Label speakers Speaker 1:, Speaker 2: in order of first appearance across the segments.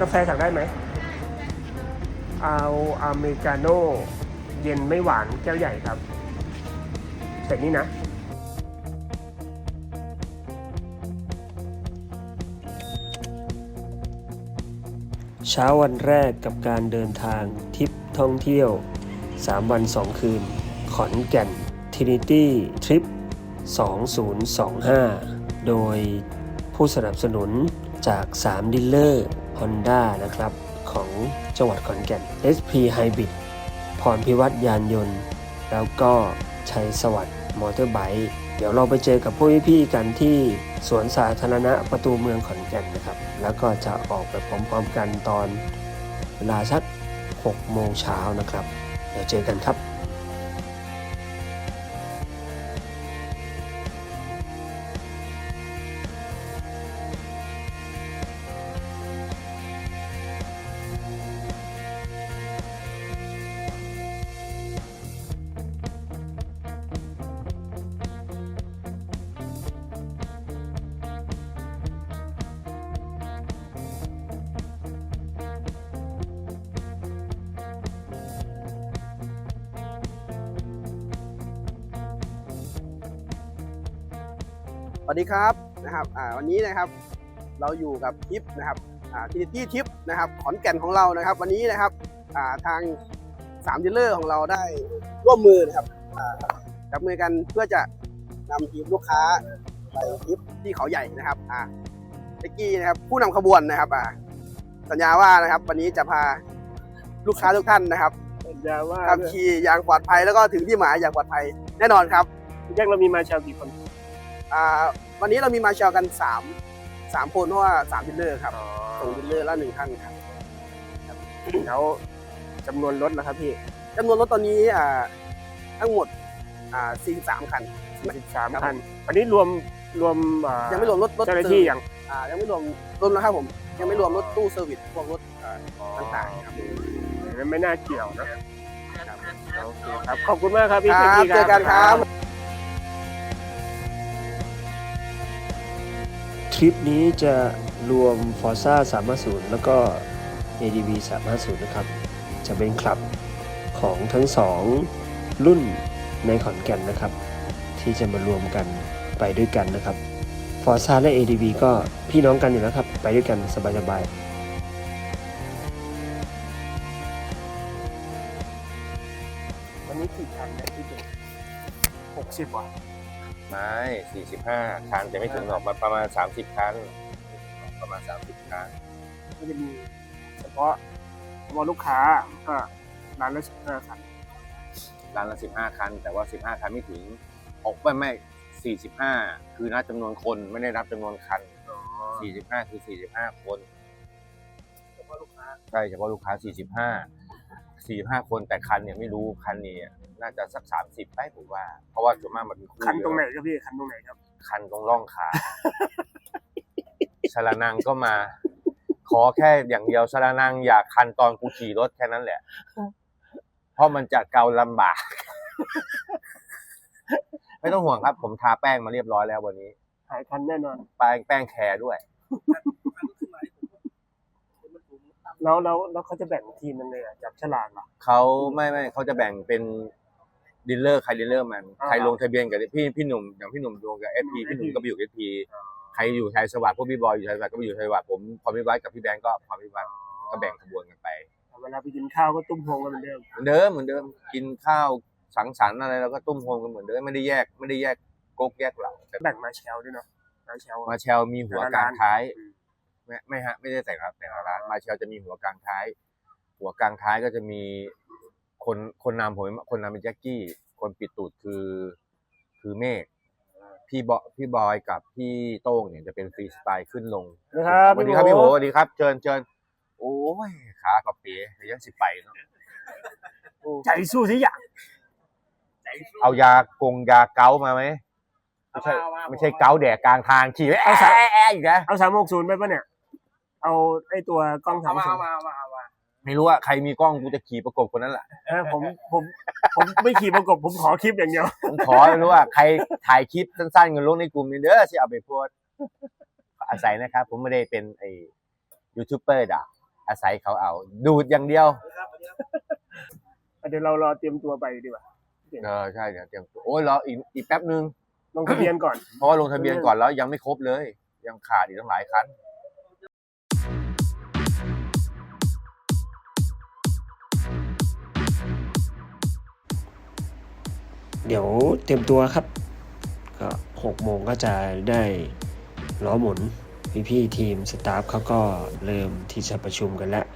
Speaker 1: กาแฟสั่งได้ไหม เอาอเมริกาโน่เย็นไม่หวานแก้วใหญ่ครับ เสร็จนี่นะ เช้าวันแรกกับการเดินทางทริปท่องเที่ยว 3 วัน 2 คืน ขอนแก่น Trinity Trip 2025 โดยผู้สนับสนุนจาก 3ดีลเลอร์ Honda นะครับของจังหวัดขอนแก่น SP Hybrid พรพิวัตรยานยนต์ แล้วก็ชัยสวัสดิ์มอเตอร์ไบค์เดี๋ยวเราไปเจอกับพวกพี่ๆกันที่สวนสาธารณะประตูเมืองขอนแก่นนะครับ แล้วก็จะออกไปพร้อมๆกันตอนเวลาสัก6โมงเช้านะครับ เดี๋ยวเจอกันครับ
Speaker 2: วัสดีครับนะครับอ่าวันนี้นะครับเราอยู่กับทิปนะครับอ่าทีที่ทิปนะครับขอนแก่นของเรานะครับ วันนี้นะครับอ่าทางสามดีลเลอร์ของเราได้ร่วมมือนะครับอ่าจับมือกันเพื่อจะนำทีมลูกค้าไปทริปที่เขาใหญ่นะครับอ่าเมื่อกี้นะครับผู้นำขบวนนะครับอ่าสัญญาว่านะครับ วันนี้จะพาลูกค้าทุกท่านนะครับ
Speaker 1: สัญญาว่า
Speaker 2: ขับขี่อย่างปลอดภัยแล้วก็ถึงที่หมายอย่างปลอดภัยแน่นอนครับ
Speaker 1: แยกเรามีมาชาวกี่คน
Speaker 2: อ่า วันนี้เรามีมาเชลกันสามสามคนเพราะว่าสามดิลเลอร์ครับส่งดิลเลอร์ละหนึ่งท่านครับ
Speaker 1: แล้วจำนวนรถนะครับพี่
Speaker 2: จำนวนรถตอนนี้อ่าทั้งหมดอ่าสี่สามคัน
Speaker 1: 43
Speaker 2: ครับ
Speaker 1: คันอันนี้รวมรวมอ่า
Speaker 2: ยังไม่รวมรถรถ
Speaker 1: เจ้าหน้าที่ยัง
Speaker 2: อ่ายังไม่รวมรวมแล้วครับผม ยังไม่รวมรถตู้เซอร์วิสพวกรถอ่าต่างๆครับ
Speaker 1: งั้นไม่น่าเกี่ยวนะโอเคครับ ขอบคุณมากครับพี่
Speaker 2: ครับ
Speaker 1: พี่
Speaker 2: เจอกันครับ
Speaker 1: ทริปนี้จะรวม Forza 350 แล้วก็ ADV 350 นะครับ จะเป็นคลับของทั้งสองรุ่นในขอนแก่นนะครับ ที่จะมารวมกันไปด้วยกันนะครับ Forza และ ADV ก็พี่น้องกันอยู่แล้วครับ ไปด้วยกันสบายๆวันนี้กี่คันเนี่ยพี่เจหกสิบว่ะ
Speaker 3: ไม่สี่สิบห้าคันจะไม่ถึงหรอกประมาณสามสิบคันประมาณสามสิบคัน
Speaker 1: ก็จะมีเฉพาะเฉพาะลูกค้าก็ร้านละสิบห้าคัน
Speaker 3: ร้านละสิบห้าคัน แต่ว่าสิบห้าคันไม่ถึงออกไม่ไม่สี่สิบห้าคือนับจำนวนคนไม่ได้นับจำนวนคันสี่สิบห้าคือสี่สิบห้าคน
Speaker 1: เฉพาะลูกค้า
Speaker 3: ใช่เฉพาะลูกค้าสี่สิบห้าสี่สิบห้าคนแต่คันเนี่ยไม่รู้คันนี้ น่าจะสักสามสิบไปผมว่า เพราะว่าส่วนมากมันเป็นคู่
Speaker 1: คันตรงไหน
Speaker 3: เยอะ
Speaker 1: ครับพี่คันตรงไหนครับ
Speaker 3: คันตรงร่องขาสารนังก็มา ขอแค่อย่างเดียวสารนังอย่าคันตอนกูขี่รถแค่นั้นแหละ เพราะมันจะเกาลำบาก ไม่ต้องห่วงครับ ผมทาแป้งมาเรียบร้อยแล้ววันนี้
Speaker 1: หายคันแน่นอน
Speaker 3: แป้งแป้งแคร์ด้วย
Speaker 1: แล้วแล้วแล้วเขาจะแบ่งทีมยังไงอะจับฉลากเหรอ
Speaker 3: เขาไม่ไม่เขาจะแบ่งเป็น ดีลเลอร์ใครดีลเลอร์มัน
Speaker 1: อ่า
Speaker 3: ใครลงทะเบียนกับพี่พี่หนุ่มอย่างพี่หนุ่มลงกับเอฟพีพี่หนุ่มก็ไปอยู่เอฟพีใครอยู่ชัยสวัสดิ์พวกพี่บอยอยู่ชัยสวัสดิ์ก็ไปอยู่ชัยสวัสดิ์ผมพรพิวัฒน์กับพี่แบงก์ก็พรพิวัฒน์ก็แบ่งขบวนกันไป
Speaker 1: เวลาไปกินข้าวก็ตุ้มโฮงกันเหมือนเดิม
Speaker 3: เหมือนเดิมเหมือนเดิมกินข้าวสังสรรค์อะไรแล้วก็ตุ้มโฮมกันเหมือนเดิมไม่ได้แยกไม่ได้แยกก๊กแยกเหล่าแต่
Speaker 1: แบ่งมาแชลด้วยเนาะมาแชล
Speaker 3: มาเชลมีหัวกลางท้ายไม่ไม่ฮะไม่ได้แต่งครับแต่งร้านมาเชลจะมีหัวกลางท้าย หัวกลางท้ายก็จะมี คนคนนำผมคนนำเป็นแจ็คกี้ คนปิดตูดคือคือเมฆพี่บอพี่บอยกับพี่โต้งเนี่ยจะเป็นฟรีสไตล์ขึ้นลง
Speaker 1: นะครับ
Speaker 3: สวัสดีครับพี่โหสวัสดีครับเชิญเชิญโอ้ยขากระเป๋เดี๋ยวยังสิไปเนาะ
Speaker 1: ใจสู้สิอย่าง
Speaker 3: เอายากงยาเกามาไหมไม่ใช่ไม่ใช่เกาแดกกลางทางขี่ไม่แอะแอะแอะอีกนะ
Speaker 1: เอาสามหกศูนย์ไปปะเนี่ย เอาไอ้ตัวกล้องสามศูนย์
Speaker 3: ไม่รู้อะใครมีกล้องกูจะขี่ประกบคนนั้นแหละ
Speaker 1: เออผมผมผมไม่ขี่ประกบผมขอคลิปอย่างเดียว
Speaker 3: ผมขอไม่รู้ว่าใครถ่ายคลิปสั้นๆเงินลงในกลุ่มนี้เด้อที่เอาไปโพสต์อาศัยนะครับ ผมไม่ได้เป็นไอ้ยูทูบเบอร์ด่าอาศัยเขาเอา ดูดอย่างเดียว
Speaker 1: เดี๋ยวเรารอเตรียมตัวไปดีกว่า
Speaker 3: เออใช่เดี๋ยวเตรียมตัวโอ้ยรออีกอีกแป๊บนึง
Speaker 1: ลงทะเบียนก่อน
Speaker 3: เพราะว่าลงทะเบียนก่อนแล้วยังไม่ครบเลย ยังขาดอีกตั้งหลายคัน
Speaker 1: เดี๋ยวเตรียมตัวครับ ก็หกโมงก็จะได้ล้อหมุนพี่ๆทีมสตาฟเขาก็เริ่มที่จะประชุมกันแล้ว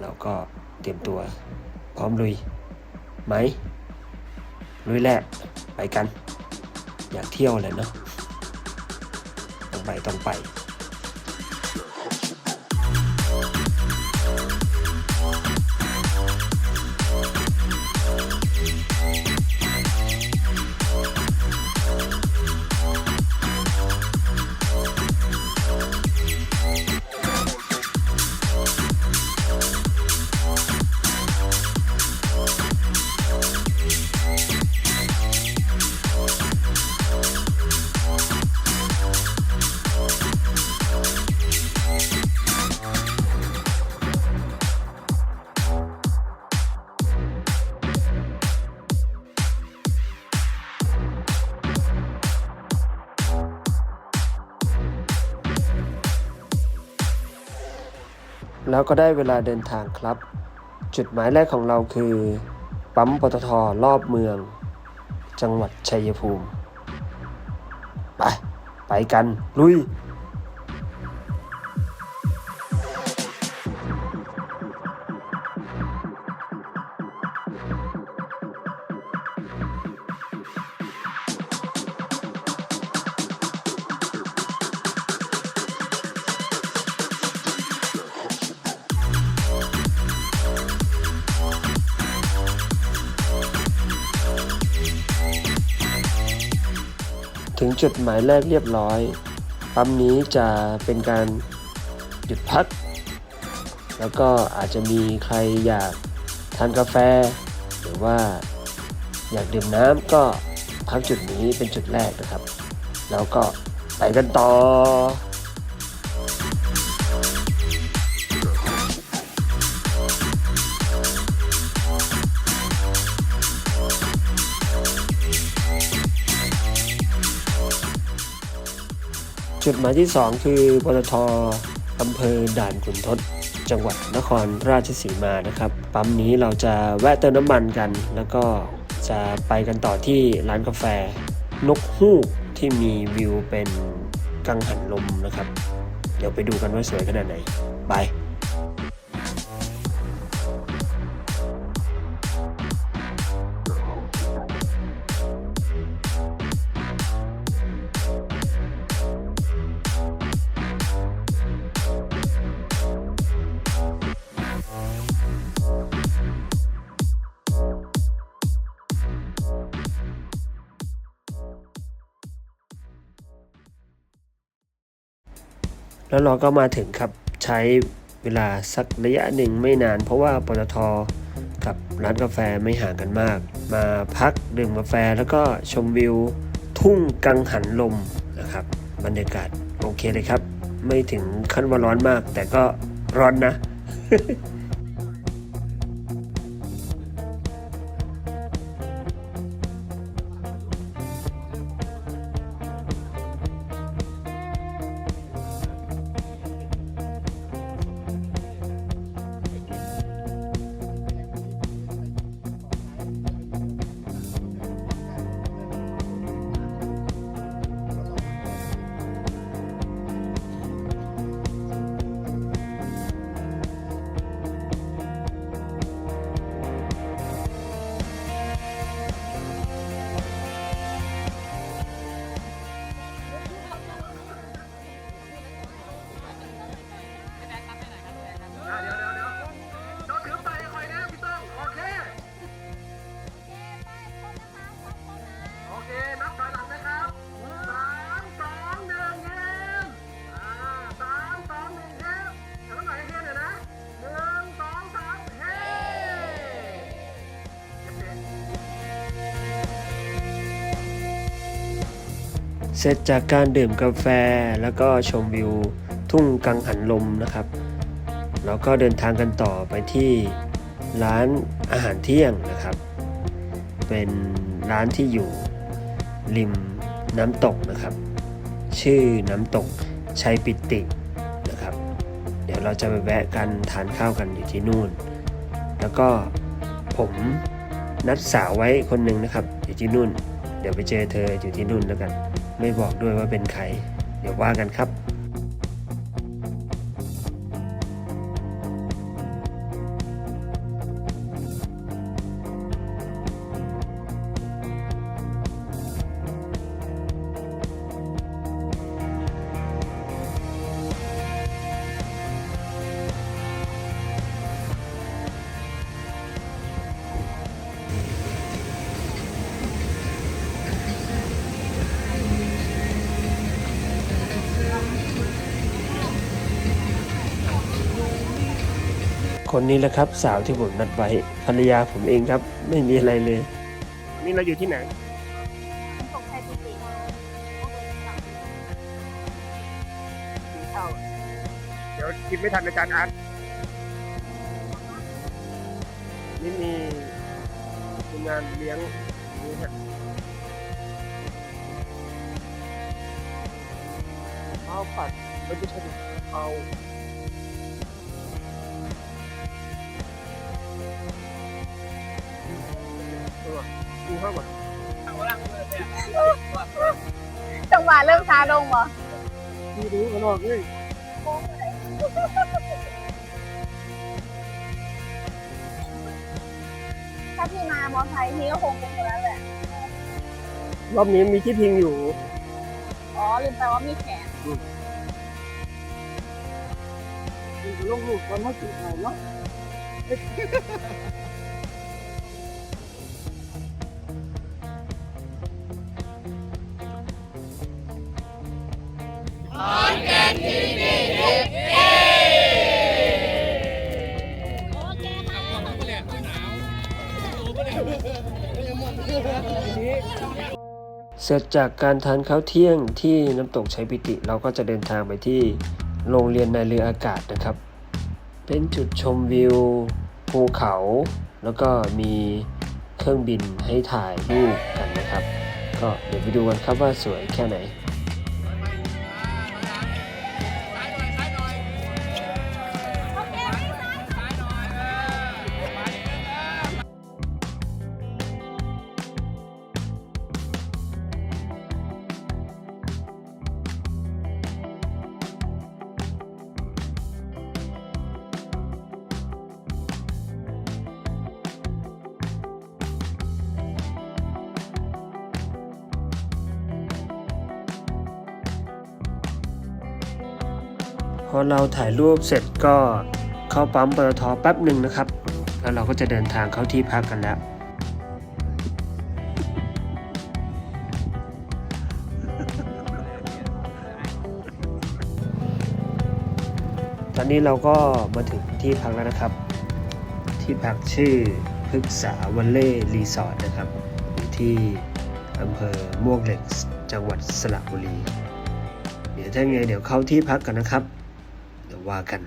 Speaker 1: เราก็เตรียมตัวพร้อมลุยไหมลุยแหละไปกัน อยากเที่ยวเลยเนาะต้องไปต้องไป แล้วก็ได้เวลาเดินทางครับ จุดหมายแรกของเราคือ ปั๊มปตทรอบเมือง จังหวัดชัยภูมิ ไป ไปกัน ลุย ถึงจุดหมายแรกเรียบร้อย ปั๊มนี้จะเป็นการหยุดพัก แล้วก็อาจจะมีใครอยากทานกาแฟ หรือว่าอยากดื่มน้ำก็พักจุดนี้เป็นจุดแรกนะครับ แล้วก็ไปกันต่อ จุดหมายที่ 2 คือปตทอำเภอด่านขุนทด จังหวัดนครราชสีมานะครับ ปั๊มนี้เราจะแวะเติมน้ำมันกัน แล้วก็จะไปกันต่อที่ร้านกาแฟ นกฮูกที่มีวิวเป็นกังหันลมนะครับ เดี๋ยวไปดูกันว่าสวยขนาดไหน ไป แล้วเราก็มาถึงครับใช้เวลาสักระยะหนึ่งไม่นาน เพราะว่าปตทกับร้านกาแฟไม่ห่างกันมาก มาพักดื่มกาแฟแล้วก็ชมวิวทุ่งกังหันลมนะครับบรรยากาศโอเคเลยครับ ไม่ถึงขั้นว่าร้อนมาก แต่ก็ร้อนนะ
Speaker 2: เส
Speaker 1: ร็จจากการดื่มกาแฟแล้วก็ชมวิวทุ่งกังหันลมนะครับ แล้วก็เดินทางกันต่อไปที่ร้านอาหารเที่ยงนะครับ เป็นร้านที่อยู่ริมน้ำตกนะครับ ชื่อน้ำตกชัยปิตินะครับ เดี๋ยวเราจะไปแวะกันทานข้าวกันอยู่ที่นู่น แล้วก็ผมนัดสาวไว้คนหนึ่งนะครับ อยู่ที่นู่น เดี๋ยวไปเจอเธออยู่ที่นู่นแล้วกัน ไม่บอกด้วยว่าเป็นใคร เดี๋ยวว่ากันครับ คนนี้แหละครับ สาวที่ผมนัดไว้ภรรยาผมเองครับ ไม่มีอะไรเลย นี่เราอยู่ที่ไหน
Speaker 4: น้ำตกไทยปิติมาเข้า
Speaker 1: เดี๋ยวกินไม่ทันอาจารย์อาร์ตนี่มีมีงานเลี้ยงนี่ฮะข้าวผัดไม่ใช่เอา ดูข้าวผัด
Speaker 4: จังหวะเริ่มช้าลงเหรอ
Speaker 1: ดูดูกันออกเลย
Speaker 4: ถ้าพี่มามอไซค์พี่ก็คงเป็นคนนั้นแหละ
Speaker 1: รอบนี้มีที่พิงอยู่
Speaker 4: อ๋อลืมไปว่ามีแขน
Speaker 1: ลูกลูกตอนเขาจุดไหนเนาะ เสร็จจากการทานข้าวเที่ยงที่น้ำตกชัยปิติเราก็จะเดินทางไปที่โรงเรียนในเรืออากาศนะครับ เป็นจุดชมวิวภูเขา แล้วก็มีเครื่องบินให้ถ่ายรูปกันนะครับ ก็เดี๋ยวไปดูกันครับว่าสวยแค่ไหน พอเราถ่ายรูปเสร็จก็เข้าปั๊มปตทแป๊บหนึ่งนะครับ แล้วเราก็จะเดินทางเข้าที่พักกันแล้วตอนนี้เราก็มาถึงที่พักแล้วนะครับ ที่พักชื่อพฤกษาวันเล่รีสอร์ทนะครับอยู่ที่อำเภอมวกเหล็กจังหวัดสระบุรี เดี๋ยวถ้าไงเดี๋ยวเข้าที่พักกันนะครับ วว่ากัน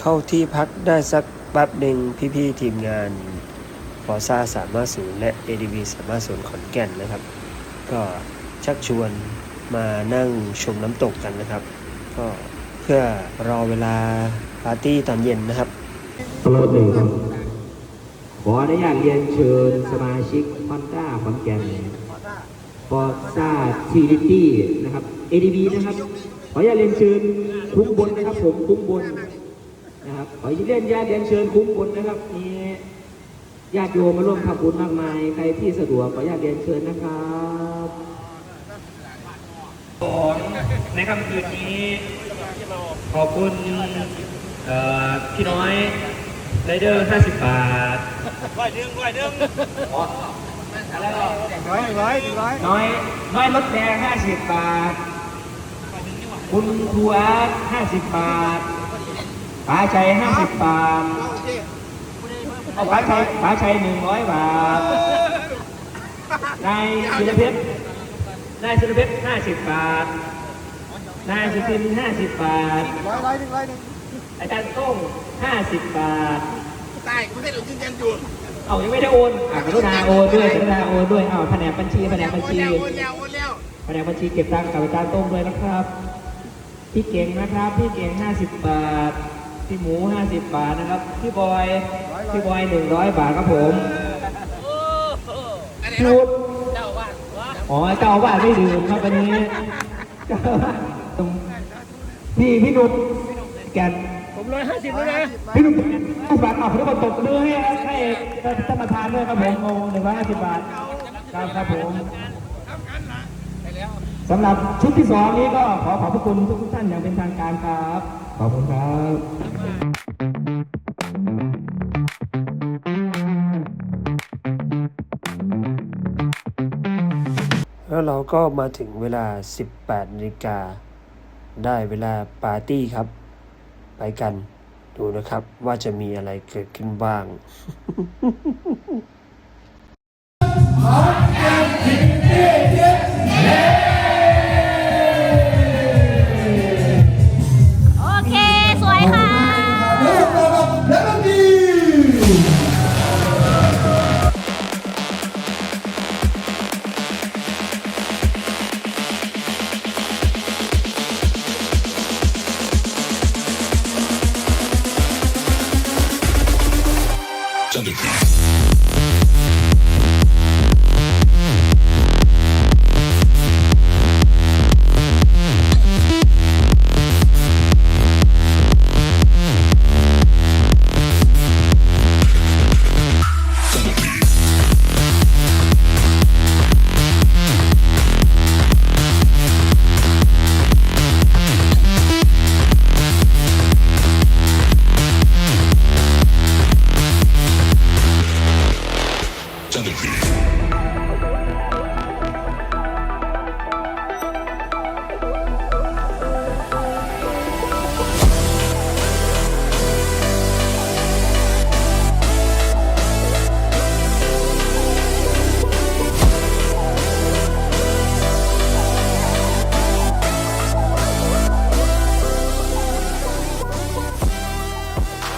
Speaker 1: เข้าที่พักได้สักแป๊บหนึ่งพี่ๆทีมงานฟอซ่าสามารถศูนย์และ ADB สามารถศูนย์ขอนแก่นนะครับ ก็ชักชวนมานั่งชมน้ำตกกันนะครับ ก็เพื่อรอเวลาปาร์ตี้ตอนเย็นนะครับ
Speaker 5: ตลอดหนึ่งครับขออนุญาตเรียนเชิญสมาชิกฮอนด้าขอนแก่นฟอร์ซ่าทีดิตี้นะครับ ADB นะครับ ขออนุญาตเรียนเชิญคุ้มบนนะครับ ผมคุ้มบนนะครับขออนุญาตญาตเรียนเชิญคุ้มบนนะครับมีญาติโยมมาร่วมทำบุญมากมาย ใครที่สะดวกขออนุญาตเรียนเชิญนะครับในค่ำคืนนี้ขอบคุณเอ่อพี่น้อยไรเดอร์50 บาทร้อยหนึ่งร้อยหนึ่งร้อยร้อยร้อยน้อยน้อยรถแดง50 บาท คุณครูอาร์ต50บบาทป๋าชัย50บบาทเอาป๋าชัยป๋าชัย100บาท นายศิลเพชร นายศิลเพชร50บบาท นายสุทินห้าสิบบาท
Speaker 2: ร้อยร้อยหนึ่งร้อยหนึ่ง
Speaker 5: อาจารย์โต้งห้าสิบบาท
Speaker 2: ตายกูไม่ได้หลุดยืนยันอยู่
Speaker 5: เอายังไม่ได้โอนอะกรุณาโอนด้วยกรุณาโอนด้วยเอาแผนกบัญชีแผนกบัญชี
Speaker 2: โอนแล้วโอนแล้ว
Speaker 5: แผนกบัญชีเก็บตังค์กับอาจารย์โต้งด้วยนะครับ พี่เก่งนะครับ พี่เก่งห้าสิบบาท พี่หมูห้าสิบบาทนะครับ พี่บอย พี่บอยหนึ่งร้อยบาทครับผมพูดอ๋อเจ้าอาวาสไม่ดื่มครับวันนี้เจ้าอาวาสตรงพี่พี่นุชแกน
Speaker 1: ผมร้อยห้าสิบแล้วนะ
Speaker 5: พี่นุชผู้บาทเอาทุกคนตบมือให้ให้ท่านประธานด้วยครับผมโอ้หนึ่งร้อยห้าสิบบาทครับครับผม สำหรับชุดที่สองนี้ก็ขอขอบพระคุณทุกท่านอย่างเป็นทางการครับ ขอบคุณครับ
Speaker 1: แล้วเราก็มาถึงเวลา 18นาฬิกา ได้เวลาปาร์ตี้ครับ ไปกันดูนะครับว่าจะมีอะไรเกิดขึ้นบ้าง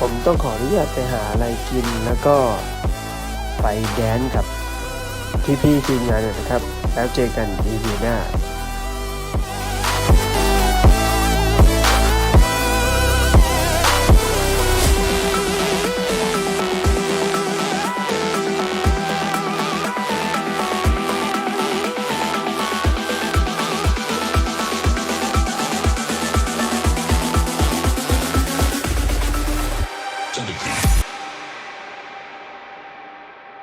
Speaker 4: ผมต้องขออนุญาตไปหาอะไรกินแล้วก็ไปแดนกับพี่ๆทีมงานหน่อยนะครับ แล้วเจอกัน EP หน้า